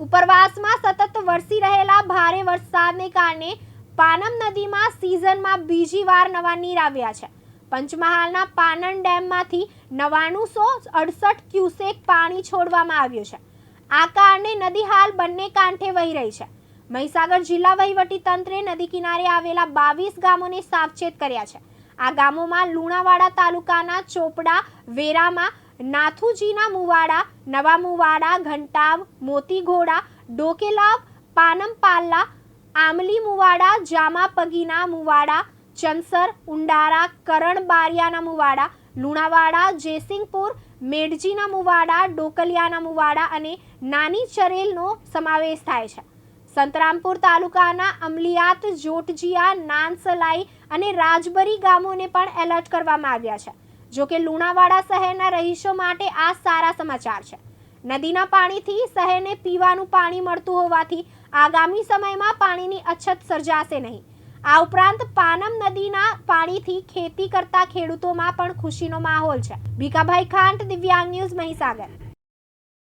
ઉપરવાસમાં સતત વરસી રહેલા ભારે વરસાદને કારણે પાનમ નદીમાં સિઝનમાં બીજી વાર નવા નીર આવ્યા છે. પંચમહાલના પાનન ડેમમાંથી નવાણુંસો અડસઠ ક્યુસેક પાણી છોડવામાં આવ્યું છે. આ કારણે નદી હાલ બંને કાંઠે વહી રહી છે. મહીસાગર જિલ્લા વહીવટી તંત્રે નદી કિનારે આવેલા બાવીસ ગામોને સાવચેત કર્યા છે. આ ગામોમાં લુણાવાડા તાલુકાના ચોપડા, વેરામાં નાથુજીના મુવાડા, નવા મુવાડા, ઘંટાવ, મોતીઘોડા, ડોકેલાવ પાનમ પાલ્લા આમલી મુવાડા જામા પગીના મુવાડા, ચંસર, ઉંડારા કરણ બારિયાના મુવાડા, લુણાવાડા, જેસિંગપુર, મેડજીના મુવાડા, ડોકલિયાના મુવાડા અને નાની ચરેલનો સમાવેશ થાય છે. સંતરામપુર તાલુકાના અમલિયાત, જોટજીયા, નાનસલાઈ અને રાજબરી ગામોને પણ એલર્ટ કરવામાં આવ્યા છે. જો કે લુણાવાડા શહેરના રહીશો માટે આ સારા સમાચાર છે. નદીના પાણીથી શહેરને પીવાનું પાણી મળતું હોવાથી આગામી સમયમાં પાણીની અછત સર્જાશે નહીં. આ ઉપરાંત પાનમ નદીના પાણીથી ખેતી કરતા ખેડૂતોમાં પણ ખુશીનો માહોલ છે. ભીખાભાઈ ખાંટ, દિવ્યાંગ ન્યૂઝ મહીસાગર.